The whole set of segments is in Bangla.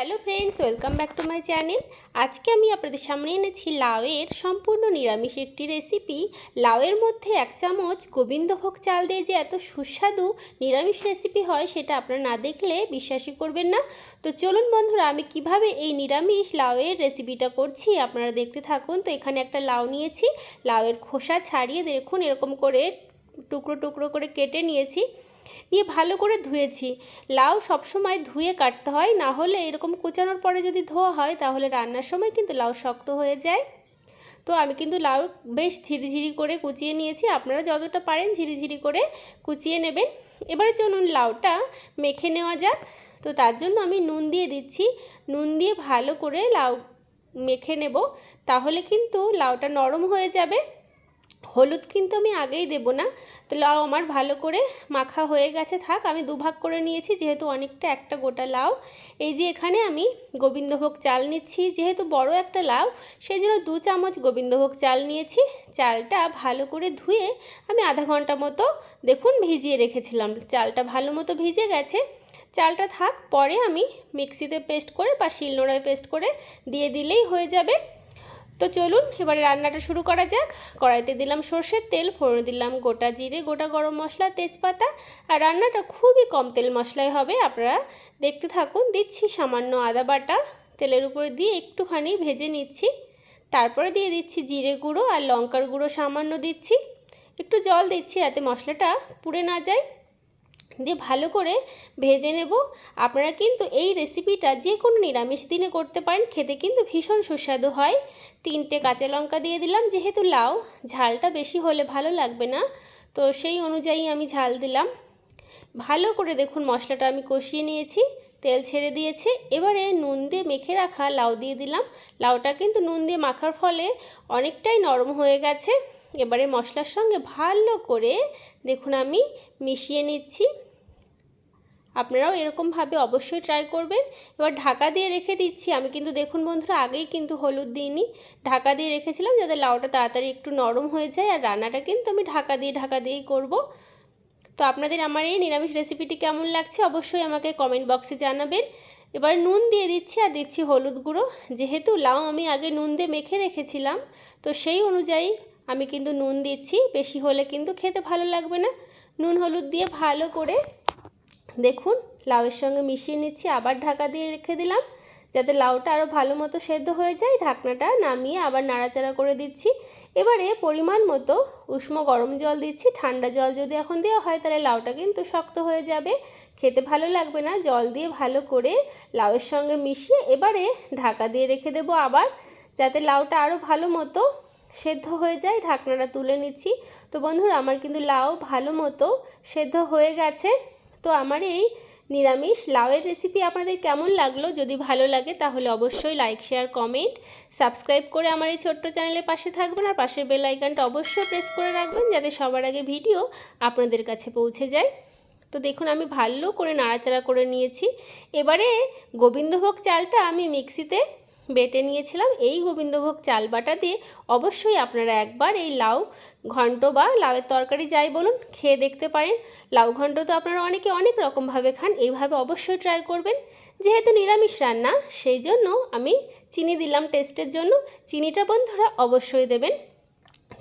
Hello friends, welcome back to my channel. আজকে আমি আপনাদের সামনে এনেছি লাউয়ের সম্পূর্ণ নিরামিষ একটি রেসিপি। লাউয়ের মধ্যে এক চামচ গোবিন্দভোগ চাল দিয়ে যে এত সুস্বাদু নিরামিষ রেসিপি হয়, সেটা আপনারা না দেখলে বিশ্বাসই করবেন না। তো চলুন বন্ধুরা, আমি কীভাবে এই নিরামিষ লাউয়ের রেসিপিটা করছি আপনারা দেখতে থাকুন। তো এখানে একটা লাউ নিয়েছি, লাউয়ের খোসা ছাড়িয়ে দেখুন এরকম করে টুকরো টুকরো করে কেটে নিয়েছি। নিয়ে ভালো করে ধুয়েছি। লাউ সবসময় ধুয়ে কাটতে হয়, না হলে এরকম কুচানোর পরে যদি ধোয়া হয়, তাহলে রান্নার সময় কিন্তু লাউ শক্ত হয়ে যায়। তো আমি কিন্তু লাউ বেশ ঝিরিঝিরি করে কুচিয়ে নিয়েছি। আপনারা যতটা পারেন ঝিরিঝিরি করে কুচিয়ে নেবেন। এবারে চলুন লাউটা মেখে নেওয়া যাক। তো তার জন্য আমি নুন দিয়ে দিচ্ছি। নুন দিয়ে ভালো করে লাউ মেখে নেব। তাহলে কিন্তু লাউটা নরম হয়ে যাবে। হলুদ কিন্তু আমি আগেই দেব না। তো লাউ আমার ভালো করে মাখা হয়ে গেছে থাক, আমি দুভাগ করে নিয়েছি, যেহেতু অনেকটা একটা গোটা লাউ। এই যে এখানে আমি গোবিন্দভোগ চাল নিচ্ছি, যেহেতু বড় একটা লাউ সেই জন্য দু চামচ গোবিন্দভোগ চাল নিয়েছি। চালটা ভালো করে ধুয়ে আমি আধা ঘণ্টা মতো দেখুন ভিজিয়ে রেখেছিলাম। চালটা ভালো মতো ভিজে গেছে। চালটা থাক, পরে আমি মিক্সিতে পেস্ট করে বা শিলনোড়ায় পেস্ট করে দিয়ে দিলেই হয়ে যাবে। তো চলুন, এবারে রান্নাটা শুরু করা যাক। কড়াইতে দিলাম সর্ষের তেল, ফোড়ন দিলাম গোটা জিরে, গোটা গরম মশলা, তেজপাতা। আর রান্নাটা খুবই কম তেল মশলায় হবে, আপনারা দেখতে থাকুন। দিচ্ছি সামান্য আদা বাটা, তেলের উপরে দিয়ে একটুখানি ভেজে নিচ্ছি। তারপরে দিয়ে দিচ্ছি জিরে গুঁড়ো আর লঙ্কার গুঁড়ো সামান্য দিচ্ছি। একটু জল দিচ্ছি যাতে মশলাটা পুড়ে না যায়। দিয়ে ভালো করে ভেজে নেব। আপনারা কিন্তু এই রেসিপিটা যে কোনো নিরামিষ দিনে করতে পারেন, খেতে কিন্তু ভীষণ সুস্বাদু হয়। তিনটে কাঁচা লঙ্কা দিয়ে দিলাম, যেহেতু লাউ, ঝালটা বেশি হলে ভালো লাগবে না, তো সেই অনুযায়ী আমি ঝাল দিলাম। ভালো করে দেখুন মশলাটা আমি কষিয়ে নিয়েছি, তেল ছেড়ে দিয়েছে। এবারে নুন দিয়ে মেখে রাখা লাউ দিয়ে দিলাম। লাউটা কিন্তু নুন দিয়ে মাখার ফলে অনেকটাই নরম হয়ে গেছে। এবারে মশলার সঙ্গে ভালো করে দেখুন আমি মিশিয়ে নিচ্ছি। আপনারাও এরকমভাবে অবশ্যই ট্রাই করবেন। এবার ঢাকা দিয়ে রেখে দিচ্ছি। আমি কিন্তু দেখুন বন্ধুরা, আগেই কিন্তু হলুদ দিইনি। ঢাকা দিয়ে রেখেছিলাম যাতে লাউটা তাড়াতাড়ি একটু নরম হয়ে যায়। আর রান্নাটা কিন্তু আমি ঢাকা দিয়ে, ঢাকা দিয়েই করব। তো আপনাদের আমার এই নিরামিষ রেসিপিটি কেমন লাগছে অবশ্যই আমাকে কমেন্ট বক্সে জানাবেন। এবার নুন দিয়ে দিচ্ছি আর দিচ্ছি হলুদ গুঁড়ো। যেহেতু লাউ আমি আগে নুন দিয়ে মেখে রেখেছিলাম, তো সেই অনুযায়ী আমি কিন্তু নুন দিচ্ছি, বেশি হলে কিন্তু খেতে ভালো লাগবে না। নুন হলুদ দিয়ে ভালো করে দেখুন, লাউয়ের সঙ্গে মিশিয়ে নিচ্ছি, আবার ঢাকা দিয়ে রেখে দিলাম। যাতে লাউটা আরও ভালো মতো সেদ্ধ হয়ে যায়, ঢাকনাটা নামিয়ে আবার নাড়াচাড়া করে দিচ্ছি। এবারে পরিমাণ মতো উষ্ণ গরম জল দিচ্ছি, ঠান্ডা জল যদি এখন দেওয়া হয় তাহলে লাউটা কিন্তু শক্ত হয়ে যাবে। খেতে ভালো লাগবে না, জল দিয়ে ভালো করে লাউয়ের সঙ্গে মিশিয়ে এবারে ঢাকা দিয়ে রেখে দেবো আবার। যাতে লাউটা আরও ভালো মতো সেদ্ধ হয়ে যায়, ঢাকনাটা তুলে নিচ্ছি। তো বন্ধুরা, আমার কিন্তু লাউ ভালো মতো সেদ্ধ হয়ে গেছে। তো আমার এই নিরামিষ লাউয়ের রেসিপি আপনাদের কেমন লাগল? যদি ভালো লাগে, তাহলে অবশ্যই লাইক শেয়ার কমেন্ট সাবস্ক্রাইব করে আমার এই ছোট্ট চ্যানেলের পাশে থাকবেন আর পাশের বেল আইকনটা অবশ্যই প্রেস করে রাখবেন যাতে সবার আগে ভিডিও আপনাদের কাছে পৌঁছে যায়। তো দেখুন, আমি ভালো করে নাড়াচাড়া করে নিয়েছি। এবারে গোবিন্দভোগ চালটা আমি মিক্সিতে বেটে নিয়েছিলাম। এই গোবিন্দভোগ চাল বাটা দিয়ে অবশ্যই আপনারা একবার এই লাউ ঘন্ট বা লাউয়ের তরকারি যাই বলুন, খেয়ে দেখতে পারেন। লাউ ঘন্ট তো আপনারা অনেকে অনেক রকমভাবে খান, এইভাবে অবশ্যই ট্রাই করবেন। যেহেতু নিরামিষ রান্না, সেই জন্য আমি চিনি দিলাম টেস্টের জন্য। চিনিটা বন্ধুরা অবশ্যই দেবেন।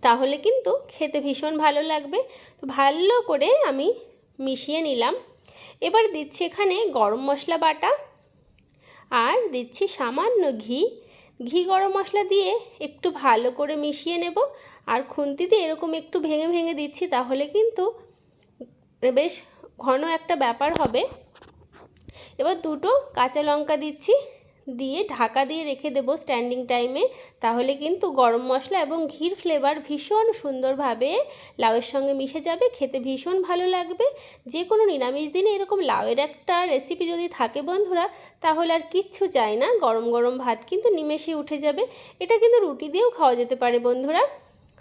তাহলে কিন্তু খেতে ভীষণ ভালো লাগবে। তো ভালো করে আমি মিশিয়ে নিলাম। এবার দিচ্ছি এখানে গরম মশলা বাটা। আর দিচ্ছি সামান্য ঘি। ঘি গরম মশলা দিয়ে একটু ভালো করে মিশিয়ে নেব। আর খুন্তি দিয়ে এরকম একটু ভেঙে ভেঙে দিচ্ছি তাহলে কিন্তু বেশ ঘন একটা ব্যাপার হবে। এবার দুটো কাঁচা লঙ্কা দিচ্ছি। দিয়ে ঢাকা দিয়ে রেখে দেবো স্ট্যান্ডিং টাইমে তাহলে কিন্তু গরম মশলা এবং ঘির ফ্লেভার ভীষণ সুন্দরভাবে লাউয়ের সঙ্গে মিশে যাবে, খেতে ভীষণ ভালো লাগবে। যে কোনো নিরামিষ দিনে এরকম লাউয়ের একটা রেসিপি যদি থাকে বন্ধুরা, তাহলে আর কিচ্ছু চাই না। গরম গরম ভাত কিন্তু নিমেষে উঠে যাবে। এটা কিন্তু রুটি দিয়েও খাওয়া যেতে পারে বন্ধুরা।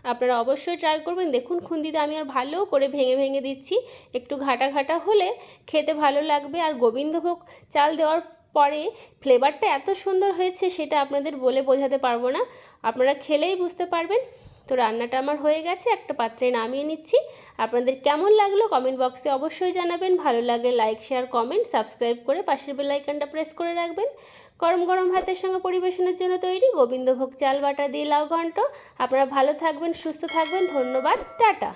আপনারা অবশ্যই ট্রাই করবেন। দেখুন খুন্দিতে আমি আর ভালো করে ভেঙে ভেঙে দিচ্ছি। একটু ঘাটা ঘাটা হলে খেতে ভালো লাগবে। আর গোবিন্দভোগ চাল দেওয়ার পরে ফ্লেভারটা এত সুন্দর হয়েছে সেটা আপনাদের বলে বোঝাতে পারব না। আপনারা খেলেই বুঝতে পারবেন। তো রান্নাটা আমার হয়ে গেছে, একটা পাত্রে নামিয়ে নিচ্ছি। আপনাদের কেমন লাগল কমেন্ট বক্সে অবশ্যই জানাবেন। ভালো লাগলে লাইক শেয়ার কমেন্ট সাবস্ক্রাইব করে পাশের বেল আইকনটা প্রেস করে রাখবেন। গরম গরম ভাতের সঙ্গে পরিবেশনের জন্য তৈরি গোবিন্দভোগ চাল বাটা দিয়ে লাউ ঘন্ট। আপনারা ভালো থাকবেন, সুস্থ থাকবেন। ধন্যবাদ, টাটা।